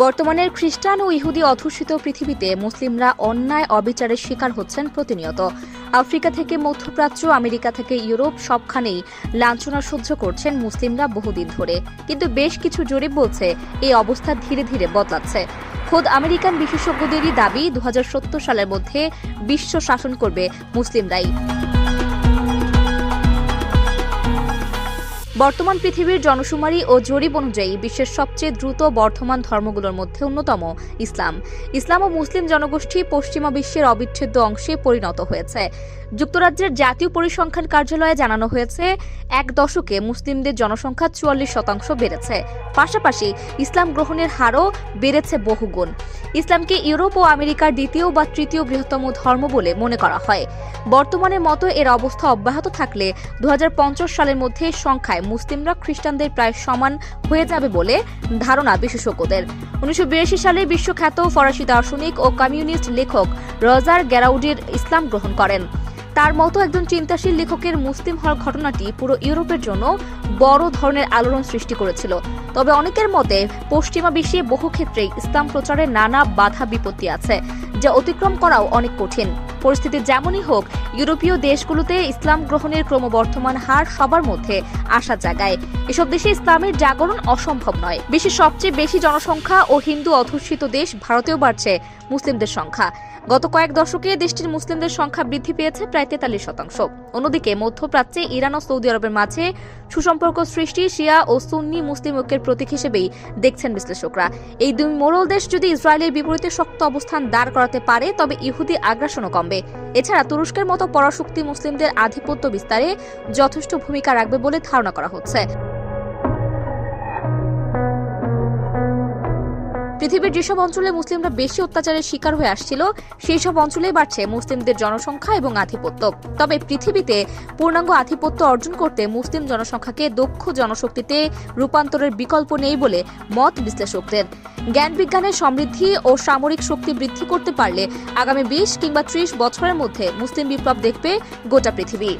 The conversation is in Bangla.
বর্তমানের খ্রিস্টান ও ইহুদি অধ্যুষিত পৃথিবীতে মুসলিমরা অন্যায় অবিচারের শিকার হচ্ছেন প্রতিনিয়ত। আফ্রিকা থেকে মধ্যপ্রাচ্য, আমেরিকা থেকে ইউরোপ সবখানেই লাঞ্ছনা সহ্য করছেন মুসলিমরা বহুদিন ধরে। কিন্তু বেশ কিছু জরিপ বলছে এই অবস্থা ধীরে ধীরে বদলাচ্ছে। খোদ আমেরিকান বিশেষজ্ঞদেরই দাবি দু হাজার সত্তর সালের মধ্যে বিশ্ব শাসন করবে মুসলিমরাই। বর্তমান পৃথিবীর জনশুমারি ও জরিপ অনুযায়ী বিশ্বের সবচেয়ে দ্রুত বর্ধমান ধর্মগুলোর মধ্যে অন্যতম, ইসলাম। ইসলাম ও মুসলিম জনগোষ্ঠী পশ্চিমা বিশ্বের অবিচ্ছেদ্য অংশে পরিণত হয়েছে। যুক্তরাজ্যের জাতীয় পরিসংখ্যান কার্যালয়ে জানানো হয়েছে, এক দশকে মুসলিমদের জনসংখ্যা চুয়াল্লিশ শতাংশ বেড়েছে। পাশাপাশি ইসলাম গ্রহণের হারও বেড়েছে বহুগুণ। ইসলামকে ইউরোপ ও আমেরিকার দ্বিতীয় বা তৃতীয় বৃহত্তম ধর্ম বলে মনে করা হয়। বর্তমানের মতো এর অবস্থা অব্যাহত থাকলে দু হাজার পঞ্চাশ সালের মধ্যে সংখ্যায় মুসলিমরা খ্রিস্টানদের প্রায় সমান হয়ে যাবে বলে ধারণা বিশেষজ্ঞদের। উনিশশো বিরাশি সালে বিশ্বখ্যাত ফরাসি দার্শনিক ও কমিউনিস্ট লেখক রজার গ্যারাউডির ইসলাম গ্রহণ করেন। তার মতো একজন চিন্তাশীল লেখকের মুসলিম হওয়ার ঘটনাটি পুরো ইউরোপের জন্য বড় ধরনের আলোড়ন সৃষ্টি করেছিল। তবে অনেকের মতে, পশ্চিমা বিশ্বে বহু ক্ষেত্রেই ইসলাম প্রচারে নানা বাধা বিপত্তি আছে, যা অতিক্রম করাও অনেক কঠিন। পরিস্থিতি যেমনই হোক, ইউরোপীয় দেশগুলোতে ইসলাম গ্রহণের ক্রমবর্ধমান হার সবার মধ্যে আশা জাগায়। এসব দেশে ইসলামের জাগরণ অসম্ভব নয়। বিশ্বের সবচেয়ে বেশি জনসংখ্যা ও হিন্দু অধ্যুষিত দেশ ভারতেও বাড়ছে মুসলিমদের সংখ্যা। গত কয়েক দশকে দেশটির মুসলিমদের সংখ্যা বৃদ্ধি পেয়েছে প্রায় তেতাল্লিশ শতাংশ। অন্যদিকে মধ্যপ্রাচ্যে ইরান ও সৌদি আরবের মাঝে সুসম্পর্ক সৃষ্টি শিয়া ও সুন্নি মুসলিম ঐক্যের প্রতীক হিসেবেই দেখছেন বিশ্লেষকরা। এই দুই মোড়ল দেশ যদি ইসরায়েলের বিপরীতে শক্ত অবস্থান দাঁড় করাতে পারে, তবে ইহুদি আগ্রাসনও কমবে। এছাড়া তুরস্কের মতো পরাশক্তি মুসলিমদের আধিপত্য বিস্তারে যথেষ্ট ভূমিকা রাখবে বলে ধারণা করা হচ্ছে। পৃথিবীর যেসব অঞ্চলে মুসলিমরা বেশি অত্যাচারের শিকার হয়ে আসছিল, সেই সব অঞ্চলেই বাড়ছে মুসলিমদের জনসংখ্যা এবং আধিপত্য। তবে পৃথিবীতে পূর্ণাঙ্গ আধিপত্য অর্জন করতে মুসলিম জনসংখ্যাকে দক্ষ জনশক্তিতে রূপান্তরের বিকল্প নেই বলে মত বিশ্লেষকদের। জ্ঞান বিজ্ঞানের সমৃদ্ধি ও সামরিক শক্তি বৃদ্ধি করতে পারলে আগামী বিশ কিংবা ত্রিশ বছরের মধ্যে মুসলিম বিপ্লব দেখবে গোটা পৃথিবী।